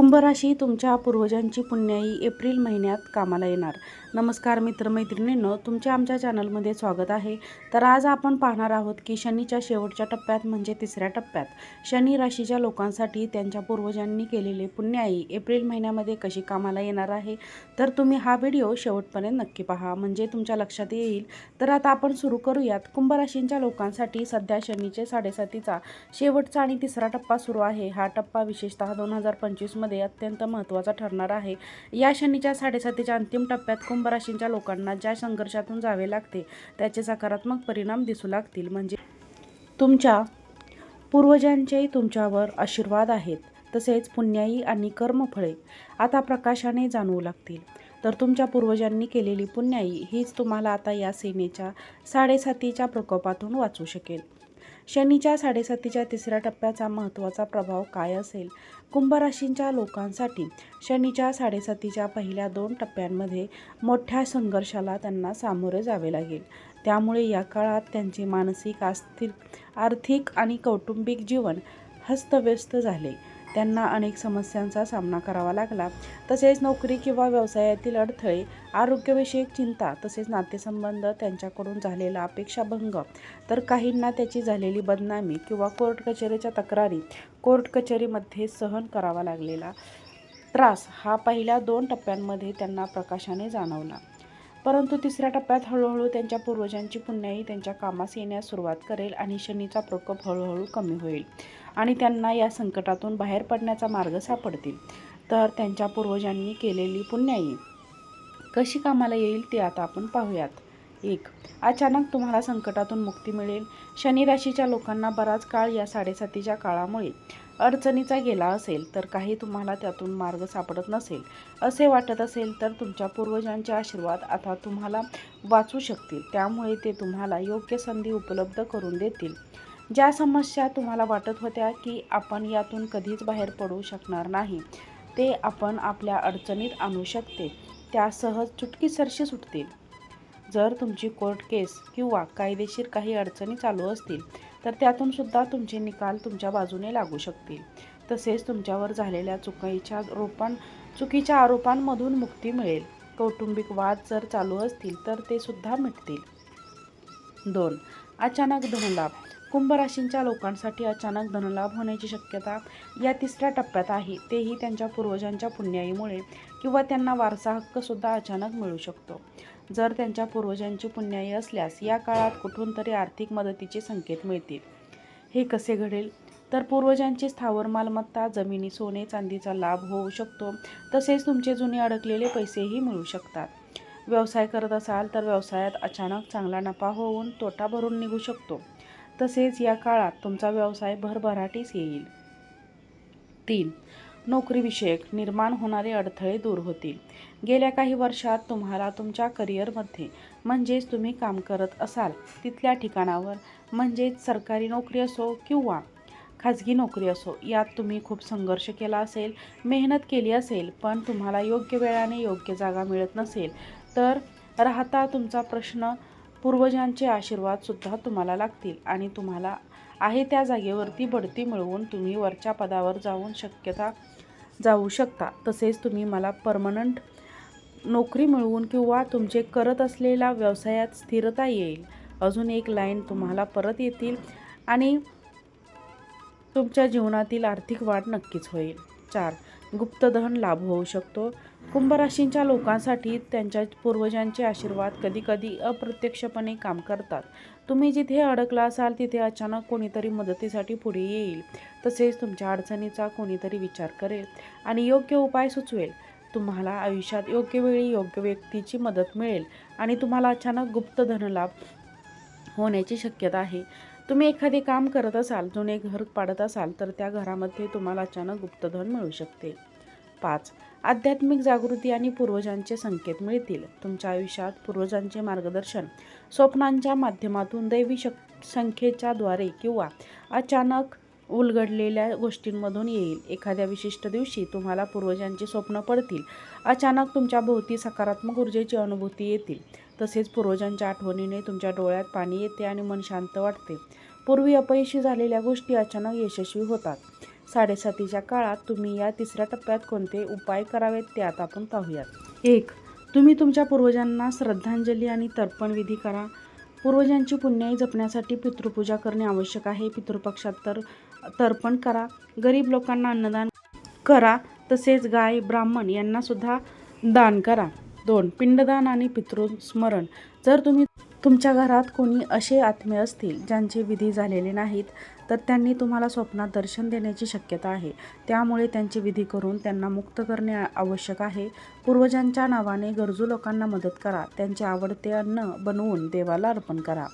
कुंभराशी तुमच्या पूर्वजांची पुण्याई एप्रिल महिन्यात कामाला येणार. नमस्कार मित्रमैत्रिणींनो तुमच्या आमच्या चॅनलमध्ये स्वागत आहे. तर आज आपण पाहणार आहोत की शनीच्या शेवटच्या टप्प्यात म्हणजे तिसऱ्या टप्प्यात शनी राशीच्या लोकांसाठी त्यांच्या पूर्वजांनी केलेले पुण्याई एप्रिल महिन्यामध्ये कशी कामाला येणार आहे तर तुम्ही हा व्हिडिओ शेवटपर्यंत नक्की पहा. म्हणजे तुमच्या लक्षात येईल. तर आता आपण सुरू करूयात. कुंभराशींच्या लोकांसाठी सध्या शनीचे साडेसातीचा शेवटचा आणि तिसरा टप्पा सुरू आहे. हा टप्पा विशेषतः दोन हजार पंचवीसमध्ये अत्यंत महत्त्वाचा ठरणार आहे. या शनीच्या साडेसातीच्या अंतिम टप्प्यात कुंभ राशींच्या लोकांना ज्या संघर्षातून जावे लागते त्याचे सकारात्मक परिणाम दिसू लागतील. म्हणजे तुमच्या पूर्वजांचेही तुमच्यावर आशीर्वाद आहेत. तसेच पुण्याई आणि कर्मफळे आता प्रकाशाने जाणवू लागतील. तर तुमच्या पूर्वजांनी केलेली पुण्याई हीच तुम्हाला आता या सेनेच्या साडेसातीच्या प्रकोपातून वाचू शकेल. शनीच्या साडेसातीच्या तिसऱ्या टप्प्याचा महत्त्वाचा प्रभाव काय असेल? कुंभ राशींच्या लोकांसाठी शनीच्या साडेसातीच्या पहिल्या दोन टप्प्यांमध्ये मोठ्या संघर्षाला त्यांना सामोरे जावे लागेल. त्यामुळे या काळात त्यांचे मानसिक आस्थिर आर्थिक आणि कौटुंबिक जीवन हस्तव्यस्त झाले. त्यांना अनेक समस्यांचा सामना करावा लागला. तसेच नोकरी किंवा व्यवसायातील अडथळे आरोग्यविषयक चिंता तसेच नातेसंबंध त्यांच्याकडून झालेला अपेक्षाभंग. तर काहींना त्याची झालेली बदनामी किंवा कोर्ट कचेरीच्या तक्रारी कोर्ट कचेरीमध्ये सहन करावा लागलेला त्रास हा पहिल्या दोन टप्प्यांमध्ये त्यांना प्रकाशाने जाणवला. परंतु तिसऱ्या टप्प्यात हळूहळू त्यांच्या पूर्वजांची पुण्याई त्यांच्या कामास येण्यास सुरुवात करेल आणि शनीचा प्रकोप हळूहळू कमी होईल. आणि त्यांना या संकटातून बाहेर पडण्याचा मार्ग सापडतील. तर त्यांच्या पूर्वजांनी केलेली पुण्याई. कशी कामाला येईल ते आता आपण पाहूयात. एक अचानक तुम्हाला संकटातून मुक्ती मिळेल. शनी राशीच्या लोकांना बराच काळ या साडेसातीच्या काळामुळे अडचणीचा गेला असेल तर काही तुम्हाला त्यातून मार्ग सापडत नसेल. असे वाटत असेल तर तुमच्या पूर्वजांचे आशीर्वाद आता तुम्हाला वाचू शकतील. त्यामुळे ते तुम्हाला योग्य संधी उपलब्ध करून देतील. ज्या समस्या तुम्हाला वाटत होत्या की आपण यातून कधीच बाहेर पडू शकणार नाही ते आपण आपल्या अडचणीत आणू शकते. त्या सहज चुटकीसरशी सुटतील. जर तुमची कोर्ट केस किंवा कायदेशीर काही अडचणी चालू असतील तर त्यातून सुद्धा तुमचे निकाल तुमच्या बाजूने लागू शकतील. तसेच तुमच्यावर झालेल्या चुकीच्या रोपां चुकीच्या आरोपांमधून मुक्ती मिळेल. कौटुंबिक वाद जर चालू असतील तर ते सुद्धा मिटतील. दोन. अचानक धनलाभ. कुंभ राशींच्या लोकांसाठी अचानक धनलाभ होण्याची शक्यता या तिसऱ्या टप्प्यात आहे. तेही त्यांच्या पूर्वजांच्या पुण्याईमुळे किंवा त्यांना वारसा हक्कसुद्धा अचानक मिळू शकतो. जर त्यांच्या पूर्वजांची पुण्याई असल्यास या काळात कुठून तरी आर्थिक मदतीचे संकेत मिळतील. हे कसे घडेल? तर पूर्वजांची स्थावर मालमत्ता जमिनी सोने चांदीचा लाभ होऊ शकतो. तसेच तुमचे जुने अडकलेले पैसेही मिळू शकतात. व्यवसाय करत असाल तर व्यवसायात अचानक चांगला नफा होऊन तोटा भरून निघू शकतो. तसेच या काळात तुमचा व्यवसाय भरभराटीस येईल. तीन. नोकरीविषयक निर्माण होणारे अडथळे दूर होतील. गेल्या काही वर्षात तुम्हाला तुमच्या करिअरमध्ये म्हणजेच तुम्ही काम करत असाल तिथल्या ठिकाणावर म्हणजेच सरकारी नोकरी असो किंवा खाजगी नोकरी असो यात तुम्ही खूप संघर्ष केला असेल मेहनत केली असेल पण तुम्हाला योग्य वेळाने योग्य जागा मिळत नसेल तर राहता तुमचा प्रश्न पूर्वजांचे आशीर्वादसुद्धा तुम्हाला लागतील आणि तुम्हाला आहे त्या जागेवरती बढती मिळवून तुम्ही वरच्या पदावर जाऊन शक्यता जाऊ शकता. तसेच तुम्ही मला परमनंट नोकरी मिळवून किंवा तुमचे करत असलेल्या व्यवसायात स्थिरता येईल. अजून एक लाईन तुम्हाला परत येतील आणि तुमच्या जीवनातील आर्थिक वाढ नक्कीच होईल. चार. गुप्तधन लाभ होऊ शकतो. कुंभराशींच्या लोकांसाठी त्यांच्या पूर्वजांचे आशीर्वाद कधीकधी अप्रत्यक्षपणे काम करतात. तुम्ही जिथे अडकला असाल तिथे अचानक कोणीतरी मदतीसाठी पुढे येईल. तसेच तुमच्या अडचणीचा कोणीतरी विचार करेल आणि योग्य उपाय सुचवेल. तुम्हाला आयुष्यात योग्य वेळी योग्य व्यक्तीची मदत मिळेल आणि तुम्हाला अचानक गुप्त धनलाभ होण्याची शक्यता आहे. तुम्ही एखादे काम करत असाल जुने घर पाडत असाल तर त्या घरामध्ये तुम्हाला अचानक गुप्तधन मिळू शकते. पाच आध्यात्मिक जागृती आणि पूर्वजांचे संकेत मिळतील. तुमच्या आयुष्यात पूर्वजांचे मार्गदर्शन स्वप्नांच्या माध्यमातून दैवी शक संख्येच्या द्वारे किंवा अचानक उलगडलेल्या गोष्टींमधून येईल. एखाद्या विशिष्ट दिवशी तुम्हाला पूर्वजांची स्वप्न पडतील. अचानक तुमच्या भोवती सकारात्मक ऊर्जेची अनुभूती येतील. तसेच पूर्वजांच्या आठवणीने तुमच्या डोळ्यात पाणी येते आणि मन शांत वाटते. पूर्वी अपयशी झालेल्या गोष्टी अचानक यशस्वी होतात. साडेसातीच्या काळात तुम्ही या तिसऱ्या टप्प्यात कोणते उपाय करावेत ते आता आपण पाहूयात. एक तुम्ही तुमच्या पूर्वजांना श्रद्धांजली आणि तर्पण विधी करा. पूर्वजांची पुण्याई जपण्यासाठी पितृपूजा करणे आवश्यक आहे. पितृपक्षात तर तर्पण करा. गरीब लोकांना अन्नदान करा. तसेच गाय ब्राह्मण यांना सुद्धा दान करा. दोन पिंडदान आणि पितृस्मरण. जर तुम्ही तुमच्या घरात कोणी असे आत्मे असतील ज्यांचे विधी झालेले नाहीत तर त्यांनी तुम्हाला स्वप्नात दर्शन देण्याची शक्यता आहे. त्यामुळे त्यांची विधी करून त्यांना मुक्त करणे आवश्यक आहे. पूर्वजांच्या नावाने गरजू लोकांना मदत करा. त्यांचे आवडते अन्न बनवून देवाला अर्पण करा.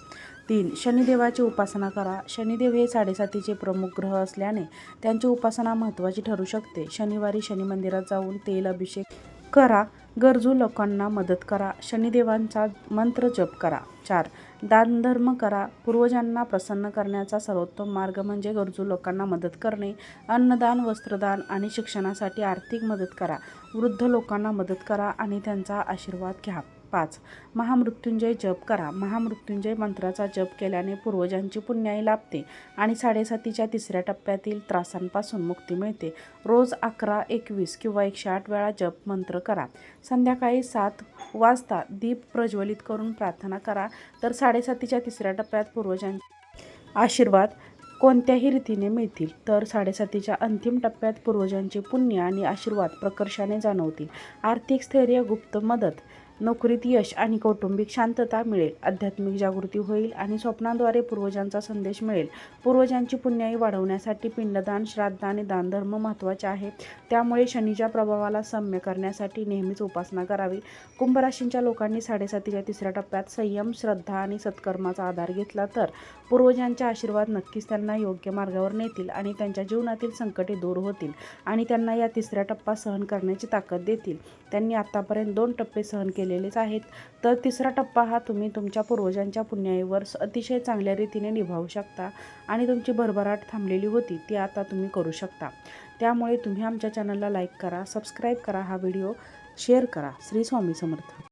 तीन शनिदेवाची उपासना करा. शनिदेव हे साडेसातीचे प्रमुख ग्रह असल्याने त्यांची उपासना महत्त्वाची ठरू शकते. शनिवारी शनी मंदिरात जाऊन तेल अभिषेक करा. गरजू लोकांना मदत करा. शनिदेवांचा मंत्र जप करा. चार दानधर्म करा. पूर्वजांना प्रसन्न करण्याचा सर्वोत्तम मार्ग म्हणजे गरजू लोकांना मदत करणे. अन्नदान वस्त्रदान आणि शिक्षणासाठी आर्थिक मदत करा. वृद्ध लोकांना मदत करा आणि त्यांचा आशीर्वाद घ्या. पाच. महामृत्युंजय जप करा. महामृत्युंजय मंत्राचा जप केल्याने पूर्वजांची पुण्याई लाभते आणि साडेसातीच्या तिसऱ्या टप्प्यातील त्रासांपासून मुक्ती मिळते. रोज अकरा एकवीस किंवा एकशे आठ वेळा जप मंत्र करा. संध्याकाळी सात वाजता दीप प्रज्वलित करून प्रार्थना करा. तर साडेसातीच्या तिसऱ्या टप्प्यात पूर्वजांचे आशीर्वाद कोणत्याही रीतीने मिळतील तर साडेसातीच्या अंतिम टप्प्यात पूर्वजांचे पुण्य आणि आशीर्वाद प्रकर्षाने जाणवतील. आर्थिक स्थैर्य गुप्त मदत नोकरीत यश आणि कौटुंबिक शांतता मिळेल. आध्यात्मिक जागृती होईल आणि स्वप्नाद्वारे पूर्वजांचा संदेश मिळेल. पूर्वजांची पुण्याई वाढवण्यासाठी पिंडदान श्राद्ध आणि दानधर्म महत्त्वाचे आहे. त्यामुळे शनीच्या प्रभावाला सम्य करण्यासाठी नेहमीच उपासना करावी. कुंभराशींच्या लोकांनी साडेसातीच्या तिसऱ्या टप्प्यात संयम श्रद्धा आणि सत्कर्माचा आधार घेतला तर पूर्वजांच्या आशीर्वाद नक्कीच त्यांना योग्य मार्गावर नेतील आणि त्यांच्या जीवनातील संकटे दूर होतील आणि त्यांना या तिसऱ्या टप्पा सहन करण्याची ताकद देतील. त्यांनी आतापर्यंत दोन टप्पे सहन केले केलेलेच आहेत. तर तिसरा टप्पा हा तुम्ही तुमच्या पूर्वजांच्या पुण्याईवर अतिशय चांगल्या रीतीने निभावू शकता आणि तुमची भरभराट थांबलेली होती ती आता तुम्ही करू शकता. त्यामुळे तुम्ही आमच्या चॅनलला लाईक करा सबस्क्राईब करा हा व्हिडिओ शेअर करा. श्री स्वामी समर्थ.